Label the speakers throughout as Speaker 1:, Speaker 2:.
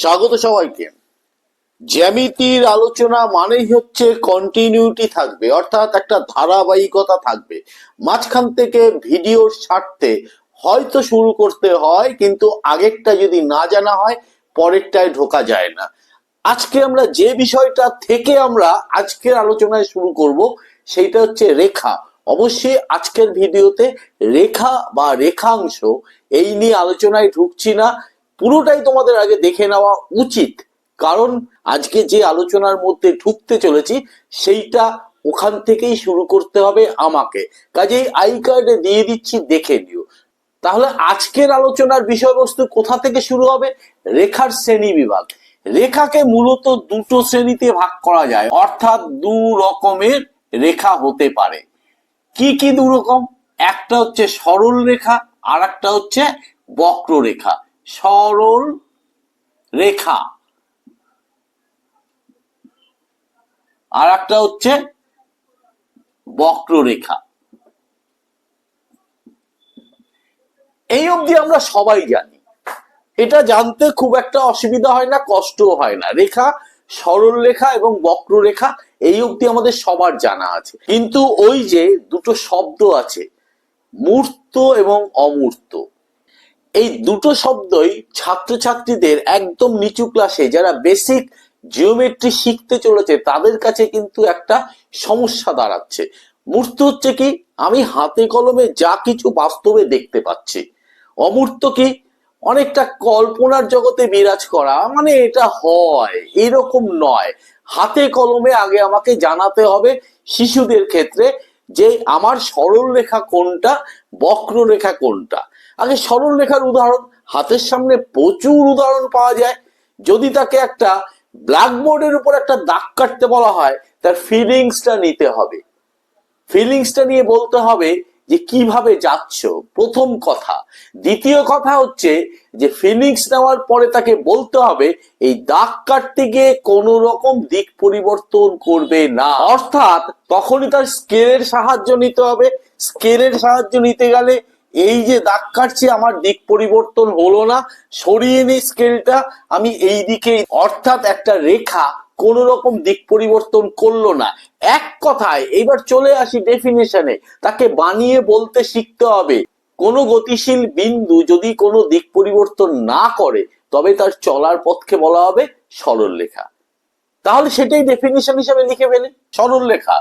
Speaker 1: স্বাগত সবাইকে। জ্যামিতির আলোচনা মানেই হচ্ছে কন্টিনিউটি থাকবে, অর্থাৎ একটা ধারাবাহিকতা থাকবে। মাঝখান থেকে ভিডিওর স্বার্থে হয়তো শুরু করতে হয়, কিন্তু আগেরটা যদি না জানা হয়, পরেরটায় ঢোকা যায় না। আজকে আমরা যে বিষয়টা থেকে আমরা আজকের আলোচনায় শুরু করব, সেইটা হচ্ছে রেখা। অবশ্যই আজকের ভিডিওতে রেখা বা রেখাংশ এই নিয়ে আলোচনায় ঢুকছি না। পুরোটাই তোমাদের আগে দেখে নেওয়া উচিত। কারণ আজকে যে আলোচনার মধ্যে ঢুকতে চলেছি, সেইটা ওখান থেকেই শুরু করতে হবে আমাকে। কাজেই আই কার্ডে দিয়ে দিচ্ছি, দেখে নিও। তাহলে আজকের আলোচনার বিষয়বস্তু কোথা থেকে শুরু হবে? রেখার শ্রেণি বিভাগ। রেখাকে মূলত দুটো শ্রেণীতে ভাগ করা যায়। অর্থাৎ দু রকমের রেখা হতে পারে। কি কি দু রকম? একটা হচ্ছে সরল রেখা আর একটা হচ্ছে বক্ররেখা। সরল রেখা। আর একটা হচ্ছে বক্ররেখা। এই অবধি আমরা সবাই জানি, এটা জানতে খুব একটা অসুবিধা হয় না, কষ্টও হয় না। রেখা, সরল রেখা এবং বক্ররেখা, এই অবধি আমাদের সবার জানা আছে। কিন্তু ওই যে দুটো শব্দ আছে, মূর্ত এবং অমূর্ত। এই দুটো শব্দই ছাত্রছাত্রীদের একদম নিচু ক্লাসে যারা বেসিক জিওমেট্রি শিখতে চলেছে, তাদের কাছে কিন্তু একটা সমস্যা দাঁড়াচ্ছে। মূর্ত হচ্ছে কি, আমি হাতে কলমে যা কিছু বাস্তবে দেখতে পাচ্ছি। অমূর্ত কি, অনেকটা কল্পনার জগতে বিরাজ করা মানে এটা হয়, এরকম নয়। হাতে কলমে আগে আমাকে জানাতে হবে শিশুদের ক্ষেত্রে যে আমার সরল রেখা কোনটা বক্র রেখা কোনটা। আগে সরল রেখার উদাহরণ, হাতের সামনে প্রচুর উদাহরণ পাওয়া যায়। যদি তাকে একটা ব্ল্যাকবোর্ডের উপর একটা দাগ কাটতে বলা হয়, তার ফিলিংসটা নিতে হবে। ফিলিংসটা নিয়ে বলতে হবে যে কীভাবে যাচ্ছ, প্রথম কথা। দ্বিতীয় কথা হচ্ছে যে ফিলিংস নেওয়ার পরে তাকে বলতে হবে, এই দাগ কাটতে গিয়ে কোনো রকম দিক পরিবর্তন করবে না। অর্থাৎ তখনই তার স্কেলের সাহায্য নিতে হবে। স্কেলের সাহায্য নিতে গেলে এই যে দাগ কাটছি, আমার দিক পরিবর্তন হলো না। সরিয়ে নি স্কেলটা, আমি এই দিকে, অর্থাৎ একটা রেখা কোন রকম দিক পরিবর্তন করল না। এক কথায়, এবার চলে আসি ডেফিনেশনে তাকে বানিয়ে বলতে শিখতে হবে। কোনো গতিশীল বিন্দু যদি কোনো দিক পরিবর্তন না করে, তবে তার চলার পথকে বলা হবে সরল রেখা তাহলে সেটাই ডেফিনিশন হিসেবে লিখে ফেলি। সরল রেখা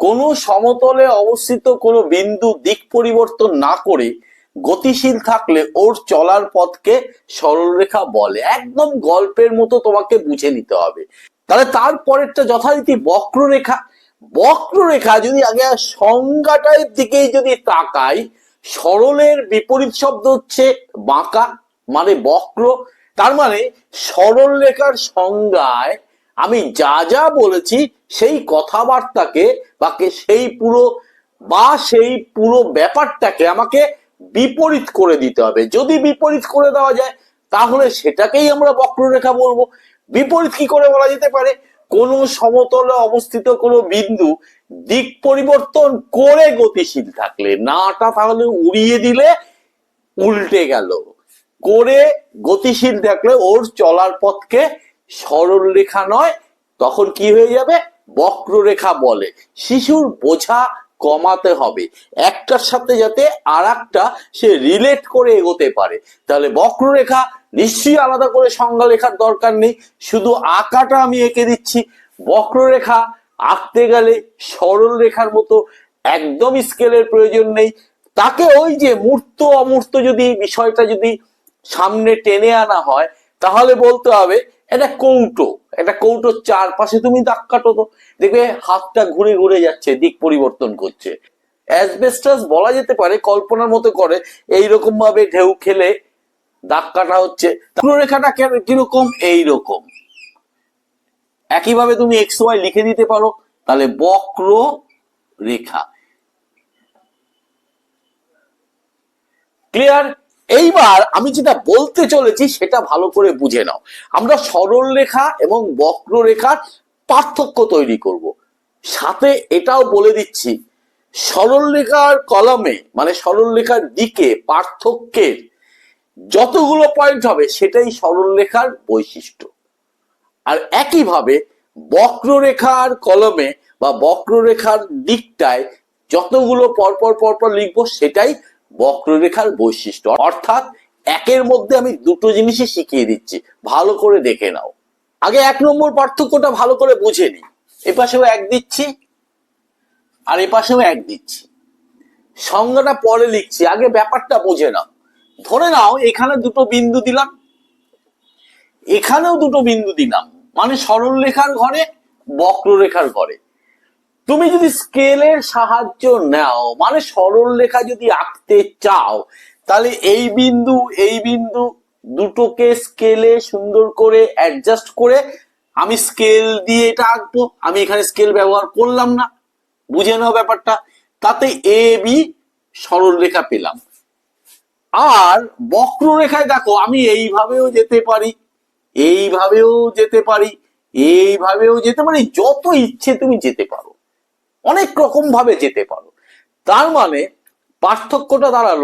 Speaker 1: কোনো সমতলে অবস্থিত কোনো বিন্দু দিক পরিবর্তন না করে গতিশীল থাকলে ওর চলার পথকে সরলরেখা বলে। একদম গল্পের মতো তোমাকে বুঝে নিতে হবে। তাহলে তারপরেরটা যথারীতি বক্ররেখা। বক্ররেখা যদি আগে সংজ্ঞাটার দিকেই যদি তাকাই, সরলের বিপরীত শব্দ হচ্ছে বাঁকা মানে বক্র। তার মানে সরল রেখার সংজ্ঞায় আমি যা যা বলেছি সেই কথাবার্তাকে বাকে সেই পুরো, বা সেই পুরো ব্যাপারটাকে আমাকে বিপরীত করে দিতে হবে। যদি বিপরীত করে দেওয়া যায়, তাহলে সেটাকেই আমরা বক্ররেখা বলব। বিপরীত কি করে বলা যেতে পারে? কোন সমতলে অবস্থিত কোনো বিন্দু দিক পরিবর্তন করে গতিশীল থাকলে নাটা তাহলে উড়িয়ে দিলে উল্টে গেল। করে গতিশীল থাকলে ওর চলার পথকে সরল রেখা নয়, তখন কি হয়ে যাবে? বক্ররেখা বলে। শিশুর বোঝা কমাতে হবে। একটার সাথে যাতে আর সে রিলেট করে এগোতে পারে। তাহলে বক্ররেখা নিশ্চয়ই আলাদা করে সংজ্ঞা লেখার দরকার নেই। শুধু আঁকাটা আমি এঁকে দিচ্ছি। বক্ররেখা আঁকতে গেলে সরল রেখার মতো একদম স্কেলের প্রয়োজন নেই। তাকে ওই যে মূর্ত অমূর্ত যদি বিষয়টা যদি সামনে টেনে আনা হয়, তাহলে বলতে হবে এটা কৌটো। একটা কৌটোর চারপাশে তুমি দাগ কাটো তো দেখবে হাতটা ঘুরে ঘুরে যাচ্ছে, দিক পরিবর্তন করছে। অ্যাসবেস্টাস বলা যেতে পারে কল্পনার মতো করে এইরকম ভাবে ঢেউ খেলে দাগ কাটা হচ্ছে। রেখাটা কীরকম? এই এইরকম। একইভাবে তুমি এক্স ওয়াই লিখে দিতে পারো, তাহলে বক্র রেখা। ক্লিয়ার? এইবার আমি যেটা বলতে চলেছি সেটা ভালো করে বুঝে নাও। আমরা সরল রেখা এবং বক্র রেখার পার্থক্য তৈরি করব। সাথে এটাও বলে দিচ্ছি, সরল রেখার কলমে মানে সরল রেখার দিকে পার্থক্যের যতগুলো পয়েন্ট হবে সেটাই সরলরেখার বৈশিষ্ট্য। আর একইভাবে বক্ররেখার কলমে বা বক্ররেখার দিকটায় যতগুলো পরপর পরপর লিখব সেটাই বক্ররেখার বৈশিষ্ট্য। অর্থাৎ একের মধ্যে আমি দুটো জিনিসই শিখিয়ে দিচ্ছি। ভালো করে দেখে নাও। আগে এক নম্বর পার্থক্যটা ভালো করে বুঝে নি এ পাশেও এক দিচ্ছি, আর এ পাশেও এক দিচ্ছি। সংজ্ঞাটা পরে লিখছি, আগে ব্যাপারটা বুঝে নাও। ধরে নাও, এখানে দুটো বিন্দু দিলাম। এখানেও দুটো বিন্দু দিলাম। মানে সরল রেখার ঘরে বক্ররেখার ঘরে। তুমি যদি স্কেলের সাহায্য নাও মানে সরল রেখা যদি আঁকতে চাও, তাহলে এই বিন্দু এই বিন্দু দুটোকে স্কেলে সুন্দর করে অ্যাডজাস্ট করে আমি স্কেল দিয়ে এটা আঁকবো। আমি এখানে স্কেল ব্যবহার করলাম না। বুঝে নাও ব্যাপারটা। তাতে এ বি সরল রেখা পেলাম। আর বক্ররেখায় দেখো, আমি এইভাবেও যেতে পারি, এইভাবেও যেতে পারি, এইভাবেও যেতে পারি, যত ইচ্ছে তুমি যেতে পারো। অনেক রকম ভাবে যেতে পারো। তার মানে পার্থক্যটা দাঁড়াল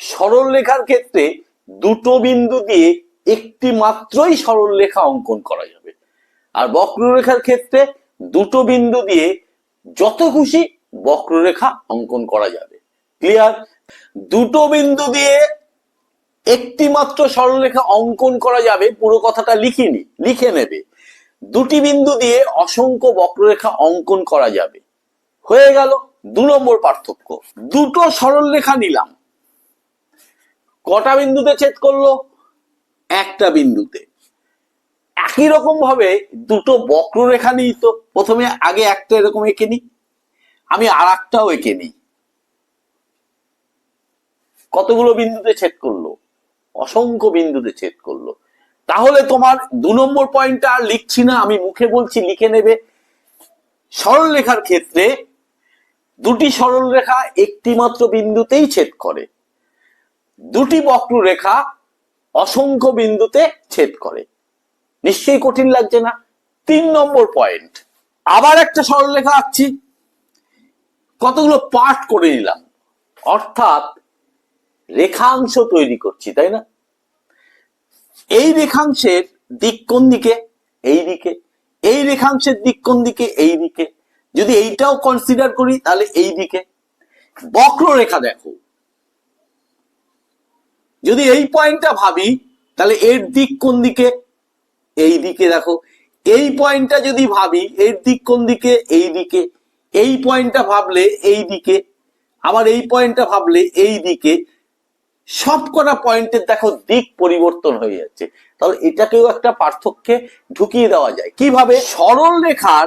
Speaker 1: সরল রেখার ক্ষেত্রে দুটো বিন্দু দিয়ে একটি মাত্রই সরল রেখা অঙ্কন করা যাবে। আর বক্ররেখার ক্ষেত্রে দুটো বিন্দু দিয়ে যত খুশি বক্ররেখা অঙ্কন করা যাবে। ক্লিয়ার? দুটো বিন্দু দিয়ে একটি মাত্র সরলরেখা অঙ্কন করা যাবে, পুরো কথাটা লিখিনি লিখে নেবে। দুটি বিন্দু দিয়ে অসংখ্য বক্ররেখা অঙ্কন করা যাবে। হয়ে গেল দু নম্বর পার্থক্য। দুটো সরলরেখা নিলাম। কটা বিন্দুতে ছেদ করল? একটা বিন্দুতে। একই রকম ভাবে দুটো বক্ররেখা নিই তো। প্রথমে আগে একটা এরকম এঁকে নিই। আমি আর একটাও এঁকে নিই। কতগুলো বিন্দুতে ছেদ করল? অসংখ্য বিন্দুতে ছেদ করল। তাহলে তোমার দু নম্বর পয়েন্টটা আর লিখছি না, আমি মুখে বলছি লিখে নেবে। সরল রেখার ক্ষেত্রে দুটি সরল রেখা একটি মাত্র বিন্দুতেই ছেদ করে। দুটি বক্ররেখা অসংখ্য বিন্দুতে ছেদ করে। নিশ্চয়ই কঠিন লাগছে না। তিন নম্বর পয়েন্ট আবার একটা সরল রেখা আঁকছি। কতগুলো পার্ট করে নিলাম। অর্থাৎ রেখাংশ তৈরি করছি, তাই না? এই রেখাংশের দিক কোন দিকে? এই দিকে। এই রেখাংশের দিক কোন দিকে? এই দিকে। যদি এইটাও কনসিডার করি, তাহলে এই দিকে বক্ররেখা দেখো। যদি এই পয়েন্টটা ভাবি, তাহলে এর দিক কোন দিকে? এই দিকে দেখো। এই পয়েন্টটা যদি ভাবি, এর দিক কোন দিকে? এই দিকে এই পয়েন্টটা ভাবলে এই দিকে আবার এই পয়েন্টটা ভাবলে এই দিকে সবকটা পয়েন্টের দেখো দিক পরিবর্তন হয়ে যাচ্ছে। তাহলে এটাকেও একটা পার্থক্যে ঢুকিয়ে দেওয়া যায়। কীভাবে? সরল রেখার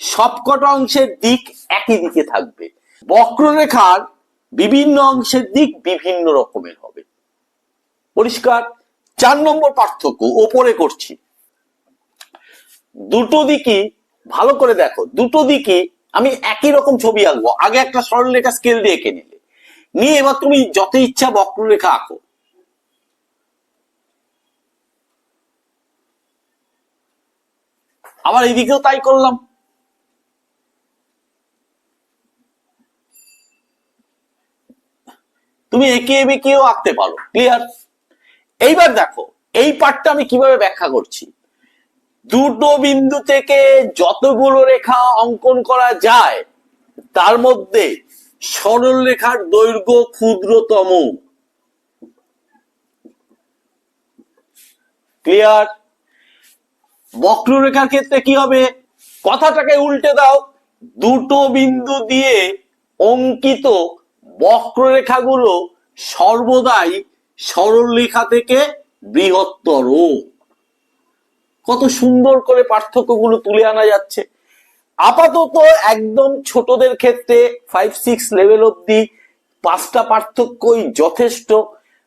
Speaker 1: সবকটা অংশের দিক একই দিকে থাকবে। বক্ররেখার বিভিন্ন অংশের দিক বিভিন্ন রকমের হবে। পরিষ্কার? চার নম্বর পার্থক্য, ওপরে করছি। দুটো দিকই ভালো করে দেখো, দুটো দিকই আমি একই রকম ছবি আঁকবো। আগে একটা সরলরেখা স্কেল দিয়ে এঁকে নিলে। নিয়ে এবার তুমি যত ইচ্ছা বক্ররেখা আঁকো। আবার এইদিকেও তাই করলাম। তুমি একে বেঁকেও আঁকতে পারো ক্লিয়ার এইবার দেখো, এই পার্টটা আমি কীভাবে ব্যাখ্যা করছি? দুটো বিন্দু থেকে যতগুলো রেখা অঙ্কন করা যায়, তার মধ্যে সরল রেখার দৈর্ঘ্য ক্ষুদ্রতম। ক্লিয়ার বক্ররেখার ক্ষেত্রে কি হবে? কথাটাকে উল্টে দাও। দুটো বিন্দু দিয়ে অঙ্কিত বক্ররেখাগুলো সর্বদাই সরল রেখা থেকে বৃহত্তর। কত সুন্দর করে পার্থক্যগুলো তুলে আনা যাচ্ছে। আপাতত একদম ছোটদের ক্ষেত্রে ফাইভ সিক্স লেভেল অব্দি পাঁচটা পার্থক্যই যথেষ্ট।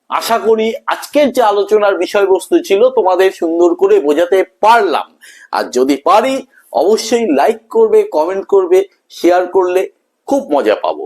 Speaker 1: আশা করি আজকের যে আলোচনার বিষয়বস্তু ছিল তোমাদের সুন্দর করে বোঝাতে পারলাম। আর যদি পারি, অবশ্যই লাইক করবে কমেন্ট করবে শেয়ার করলে খুব মজা পাবো।